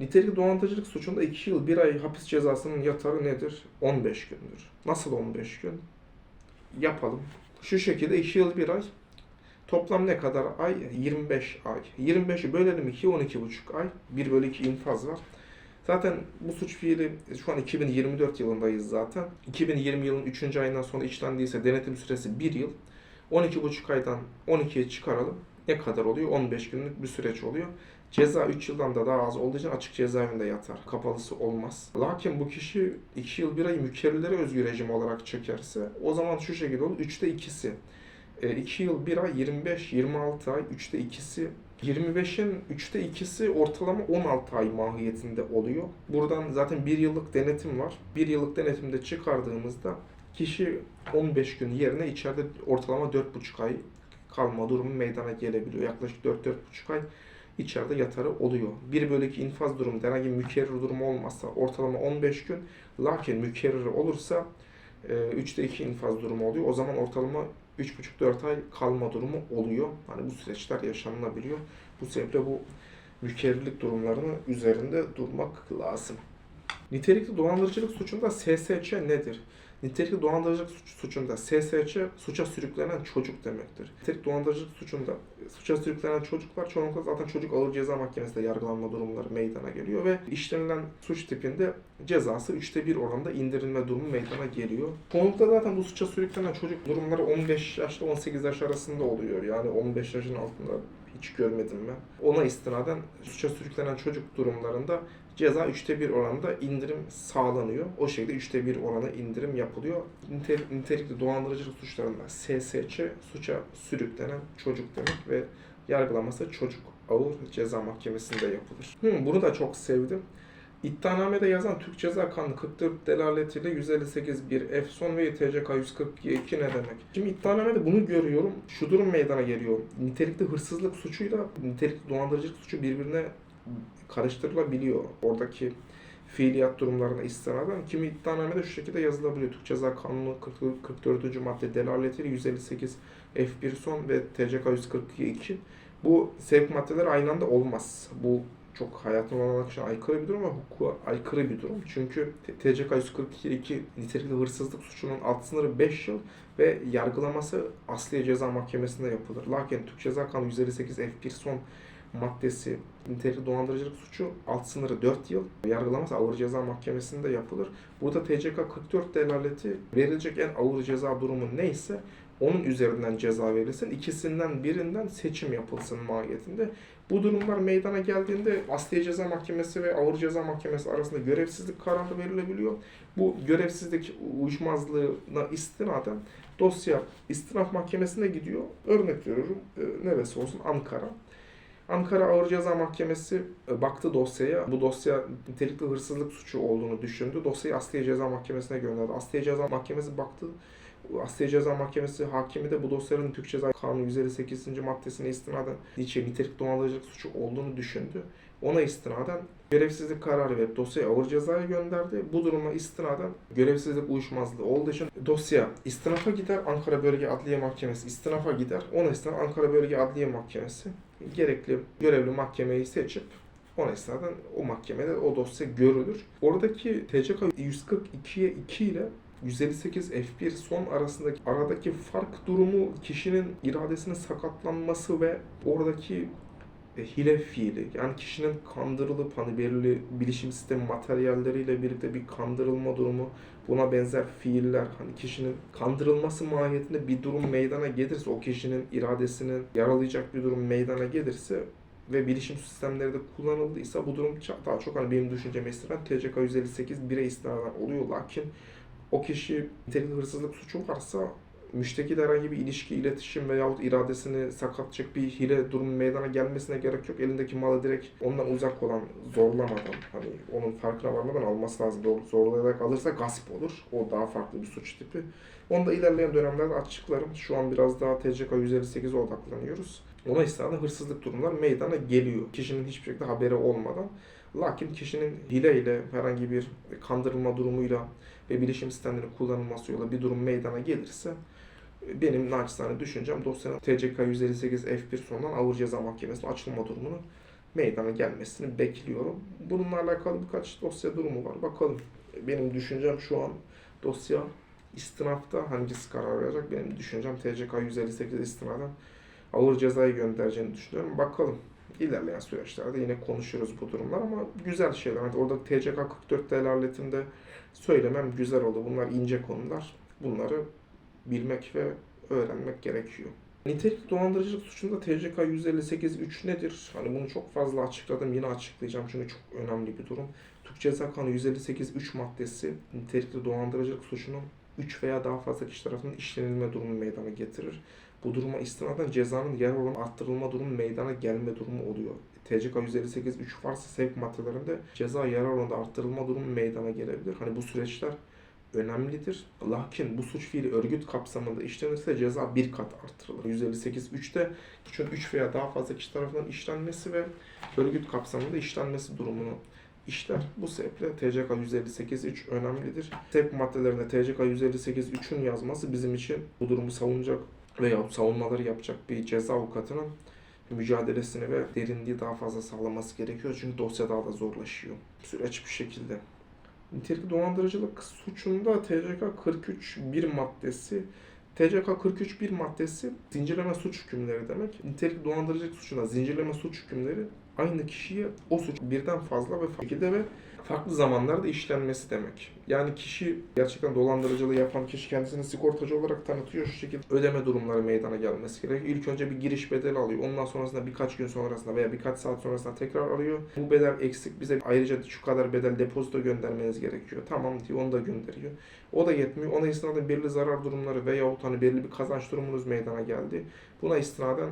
Nitelikli dolandırıcılık suçunda 2 yıl 1 ay hapis cezasının yatarı nedir? 15 gündür. Nasıl 15 gün? Yapalım. Şu şekilde 2 yıl 1 ay. Toplam ne kadar ay? 25 ay. 25'i bölelim 2, 12,5 ay. 1 bölü 2 infaz var. Zaten bu suç fiili şu an 2024 yılındayız zaten. 2020 yılın 3. ayından sonra işlendiyse denetim süresi 1 yıl. 12,5 aydan 12'ye çıkaralım. Ne kadar oluyor? 15 günlük bir süreç oluyor. Ceza 3 yıldan da daha az olduğu için açık cezaevinde yatar. Kapalısı olmaz. Lakin bu kişi 2 yıl 1 ay mükerrilere özgü rejim olarak çekerse o zaman şu şekilde olur. 3'te 2'si. 2 yıl 1 ay 25, 26 ay 3'te 2'si 25'in 3'te 2'si ortalama 16 ay mahiyetinde oluyor. Buradan zaten 1 yıllık denetim var. 1 yıllık denetimde çıkardığımızda kişi 15 gün yerine içeride ortalama 4,5 ay kalma durumu meydana gelebiliyor. Yaklaşık 4-4,5 ay içeride yatarı oluyor. 1 bölü 2 infaz durumu herhangi bir mükerrir durumu olmazsa ortalama 15 gün. Lakin mükerrir olursa 3'te 2 infaz durumu oluyor. O zaman ortalama 3,5-4 ay kalma durumu oluyor. Hani bu süreçler yaşanılabiliyor. Bu sebeple bu mükerrirlik durumlarını üzerinde durmak lazım. Nitelikli dolandırıcılık suçunda SSC nedir? Nitelikli dolandırıcılık suç, suçunda SSC suça sürüklenen çocuk demektir. Nitelikli dolandırıcılık suçunda suça sürüklenen çocuklar çoğunlukla zaten çocuk ağır ceza mahkemesinde yargılanma durumları meydana geliyor ve işlenilen suç tipinde cezası üçte bir oranda indirilme durumu meydana geliyor. Çoğunlukla zaten bu suça sürüklenen çocuk durumları 15 yaşla 18 yaş arasında oluyor. Yani 15 yaşın altında hiç görmedim ben. Ona istinaden suça sürüklenen çocuk durumlarında ceza üçte bir oranda indirim sağlanıyor. O şekilde üçte bir orana indirim yapılıyor. Nitelik, nitelikli dolandırıcılık suçlarında SSC suça sürüklenen çocuk demek ve yargılaması çocuk ağır ceza mahkemesinde yapılır. Hı, bunu da çok sevdim. İddianamede yazan Türk Ceza Kanunu 44 delaletiyle 158 bir F son ve TCK 142 ne demek? Şimdi iddianamede bunu görüyorum. Şu durum meydana geliyor. Nitelikli hırsızlık suçuyla nitelikli dolandırıcılık suçu birbirine karıştırılabiliyor. Oradaki fiiliyat durumlarına istinaden kimi iddianamede şu şekilde yazılabiliyor. Türk Ceza Kanunu 44. madde delaletiyle 158 F1 son ve TCK 142 bu sevk maddeleri aynı anda olmaz. Bu çok hayatın olan akışına aykırı bir durum ve hukuka aykırı bir durum. Çünkü TCK 142 nitelikli hırsızlık suçunun alt sınırı 5 yıl ve yargılaması Asliye Ceza Mahkemesi'nde yapılır. Lakin Türk Ceza Kanunu 158 F1 son maddesi nitelikli dolandırıcılık suçu alt sınırı 4 yıl. Yargılaması Ağır Ceza Mahkemesi'nde yapılır. Burada TCK 44 delaleti verilecek en ağır ceza durumu neyse onun üzerinden ceza verilsin. İkisinden birinden seçim yapılsın mahiyetinde. Bu durumlar meydana geldiğinde Asliye Ceza Mahkemesi ve Ağır Ceza Mahkemesi arasında görevsizlik kararı verilebiliyor. Bu görevsizlik uyuşmazlığına istinaden dosya istinaf mahkemesine gidiyor. Örnek veriyorum e, neresi olsun Ankara. Ankara Ağır Ceza Mahkemesi e, baktı dosyaya. Bu dosya nitelikli hırsızlık suçu olduğunu düşündü. Dosyayı Asliye Ceza Mahkemesi'ne gönderdi. Asliye Ceza Mahkemesi baktı. Asliye Ceza Mahkemesi hakimi de bu dosyanın Türk Ceza Kanunu 158. maddesine istinaden şey, nitelik dolandırıcılık suçu olduğunu düşündü. Ona istinaden görevsizlik kararı verip dosyayı ağır cezaya gönderdi. Bu duruma istinaden görevsizlik uyuşmazlığı olduğu için dosya istinafa gider. Ankara Bölge Adliye Mahkemesi istinafa gider. Ona istinaden Ankara Bölge Adliye Mahkemesi gerekli görevli mahkemeyi seçip ona istinaden o mahkemede o dosya görülür. Oradaki TCK 142'ye 2 ile 158 F1 son arasındaki aradaki fark durumu kişinin iradesinin sakatlanması ve oradaki e, hile fiili. Yani kişinin kandırılıp hani belirli bilişim sistemi materyalleriyle birlikte bir kandırılma durumu buna benzer fiiller hani kişinin kandırılması mahiyetinde bir durum meydana gelirse o kişinin iradesini yaralayacak bir durum meydana gelirse ve bilişim sistemleri de kullanıldıysa bu durum daha çok hani benim düşünceme istinaden TCK 158 bire istinaden oluyor. Lakin o kişi nitelikli hırsızlık suçu varsa müştekiyle herhangi bir ilişki, iletişim veyahut iradesini sakatacak bir hile durumu meydana gelmesine gerek yok. Elindeki malı direkt ondan uzak olan zorlamadan hani onun farkına varmadan alması lazım. Zorlayarak alırsa gasp olur. O daha farklı bir suç tipi. Onu da ilerleyen dönemlerde açıklarım. Şu an biraz daha TCK 158'e odaklanıyoruz. Ona istinaden hırsızlık durumlar meydana geliyor. Kişinin hiçbir şekilde haberi olmadan. Lakin kişinin hileyle herhangi bir kandırılma durumuyla ve bilişim sistemlerinin kullanılması yoluyla bir durum meydana gelirse benim naçizane düşüncem dosyanın TCK 158 F1 sonundan ağır ceza mahkemesine açılma durumunu meydana gelmesini bekliyorum. Bununla alakalı birkaç dosya durumu var. Bakalım. Benim düşüncem şu an dosya istinafta hangisi karar verecek? Benim düşüncem TCK 158 istinaden ağır cezayı göndereceğini düşünüyorum. Bakalım. İlerleyen süreçlerde yine konuşuruz bu durumlar ama güzel şeyler. Yani orada TCK 44 delaletinde söylemem güzel oldu. Bunlar ince konular. Bunları bilmek ve öğrenmek gerekiyor. Nitelik dolandırıcılık suçunda TCK 158.3 nedir? Hani bunu çok fazla açıkladım. Yine açıklayacağım çünkü çok önemli bir durum. Türk Ceza Kanunu 158.3 maddesi nitelikli dolandırıcılık suçunun 3 veya daha fazla kişi tarafından işlenilme durumu meydana getirir. Bu duruma istinaden cezanın yer olan arttırılma durumu meydana gelme durumu oluyor. TCK 158.3 varsa sevk maddelerinde ceza yarar oranında arttırılma durumu meydana gelebilir. Hani bu süreçler önemlidir. Lakin bu suç fiili örgüt kapsamında işlenirse ceza bir kat artırılır. 158.3'te suçun 3 veya daha fazla kişi tarafından işlenmesi ve örgüt kapsamında işlenmesi durumunu işler. Bu sebeple TCK 158.3 önemlidir. Sevk maddelerinde TCK 158.3'ün yazması bizim için bu durumu savunacak veya savunmaları yapacak bir ceza avukatının mücadelesini ve derinliği daha fazla sağlaması gerekiyor. Çünkü dosya daha da zorlaşıyor. Süreç bu şekilde. Nitelikli dolandırıcılık suçunda TCK 43.1 maddesi TCK 43.1 maddesi zincirleme suç hükümleri demek. Nitelikli dolandırıcılık suçunda zincirleme suç hükümleri aynı kişiye o suç birden fazla ve şekilde ve farklı zamanlarda işlenmesi demek. Yani kişi gerçekten dolandırıcılığı yapan kişi kendisini sigortacı olarak tanıtıyor. Şu şekilde ödeme durumları meydana gelmesi gerekiyor. İlk önce bir giriş bedeli alıyor. Ondan sonrasında birkaç gün sonrasında veya birkaç saat sonrasında tekrar arıyor. Bu bedel eksik bize ayrıca şu kadar bedel depozito göndermeniz gerekiyor. Tamam diyor onu da gönderiyor. O da yetmiyor. Ona istinaden belirli zarar durumları veyahut hani belirli bir kazanç durumunuz meydana geldi. Buna istinaden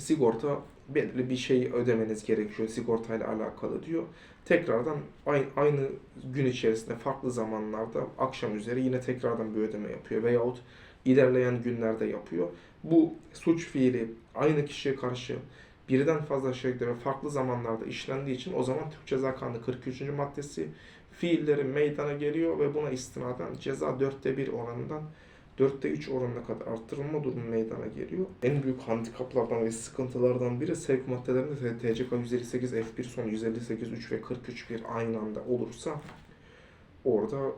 sigorta belirli bir şey ödemeniz gerekiyor sigortayla alakalı diyor. Tekrardan aynı, aynı gün içerisinde farklı zamanlarda akşam üzeri yine tekrardan bir ödeme yapıyor veyahut ilerleyen günlerde yapıyor. Bu suç fiili aynı kişiye karşı birden fazla şekilde ve farklı zamanlarda işlendiği için o zaman Türk Ceza Kanunu 43. maddesi fiillerin meydana geliyor ve buna istinaden ceza dörtte bir oranından 4'te 3 oranına kadar arttırılma durumu meydana geliyor. En büyük handikaplardan ve sıkıntılardan biri sevk maddelerinde TCK 158 F1 son 158 3 ve 43 bir aynı anda olursa orada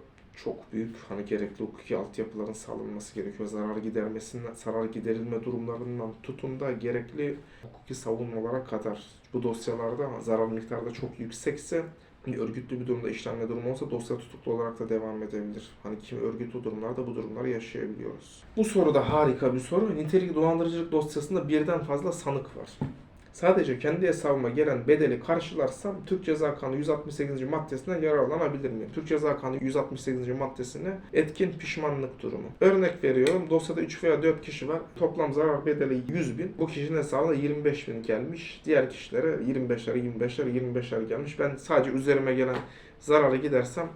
çok büyük hani gerekli hukuki altyapıların sağlanması gerekiyor. Zarar gidermesinden, zarar giderilme durumlarından tutun da gerekli hukuki savunmalara kadar bu dosyalarda zarar miktarı da çok yüksekse Hani örgütlü bir durumda işlenme durumu olsa dosya tutuklu olarak da devam edebilir. Hani kimi örgütlü durumlarda bu durumları yaşayabiliyoruz. Bu soru da harika bir soru. Nitelik dolandırıcılık dosyasında birden fazla sanık var. Sadece kendi hesabıma gelen bedeli karşılarsam Türk Ceza Kanunu 168. maddesinden yararlanabilir miyim? Türk Ceza Kanunu 168. maddesine etkin pişmanlık durumu. Örnek veriyorum dosyada 3 veya 4 kişi var. Toplam zarar bedeli 100 bin. Bu kişinin hesabına 25 bin gelmiş. Diğer kişilere 25'ler, 25'ler, 25'ler gelmiş. Ben sadece üzerime gelen zararı gidersem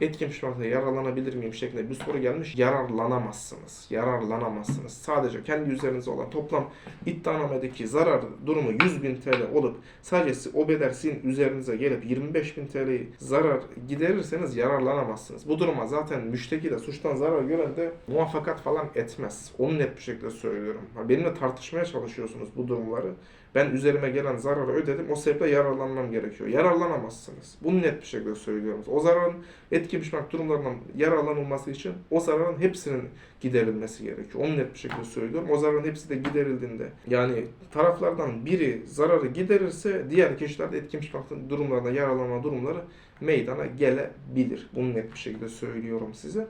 etkin pişmanlıkla yararlanabilir miyim şeklinde bir soru gelmiş. Yararlanamazsınız. Yararlanamazsınız. Sadece kendi üzerinize olan toplam iddianamedeki zarar durumu 100 bin TL olup sadece o bedel sizin üzerinize gelip 25 bin TL'yi zarar giderirseniz yararlanamazsınız. Bu duruma zaten müşteki de suçtan zarar gören de muvaffakat falan etmez. Onu net bir şekilde söylüyorum. Benimle tartışmaya çalışıyorsunuz bu durumları. Ben üzerime gelen zararı ödedim. O sebeple yararlanmam gerekiyor. Yararlanamazsınız. Bunu net bir şekilde söylüyorum. O zararın etkin pişmanlık durumlarından yararlanılması için o zararın hepsinin giderilmesi gerekiyor. Onu net bir şekilde söylüyorum. O zararın hepsi de giderildiğinde yani taraflardan biri zararı giderirse diğer kişiler de etkin pişmanlık durumlarında yararlanma durumları meydana gelebilir. Bunu net bir şekilde söylüyorum size.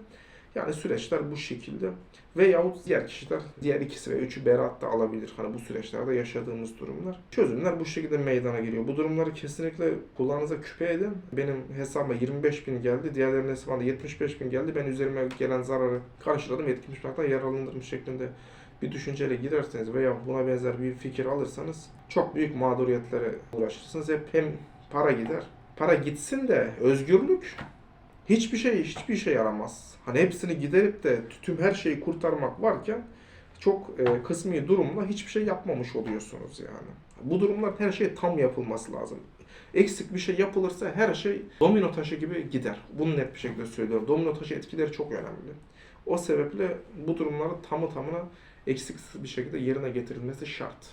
Yani süreçler bu şekilde. Veyahut diğer kişiler diğer ikisi ve üçü beraat da alabilir. Hani bu süreçlerde yaşadığımız durumlar. Çözümler bu şekilde meydana geliyor. Bu durumları kesinlikle kulağınıza küpe edin. Benim hesabıma 25 bin geldi. Diğerlerinin hesabına 75 bin geldi. Ben üzerime gelen zararı karşıladım. Etkin pişmanlıktan yararlanırım şeklinde bir düşünceyle giderseniz veya buna benzer bir fikir alırsanız çok büyük mağduriyetlere uğraşırsınız. Hep hem para gider. Para gitsin de özgürlük hiçbir şey hiçbir şey yaramaz. Hani hepsini giderip de tüm her şeyi kurtarmak varken çok e, kısmi durumla hiçbir şey yapmamış oluyorsunuz yani. Bu durumlar her şey tam yapılması lazım. Eksik bir şey yapılırsa her şey domino taşı gibi gider. Bunu net bir şekilde söylüyorum. Domino taşı etkileri çok önemli. O sebeple bu durumların tamı tamına eksiksiz bir şekilde yerine getirilmesi şart.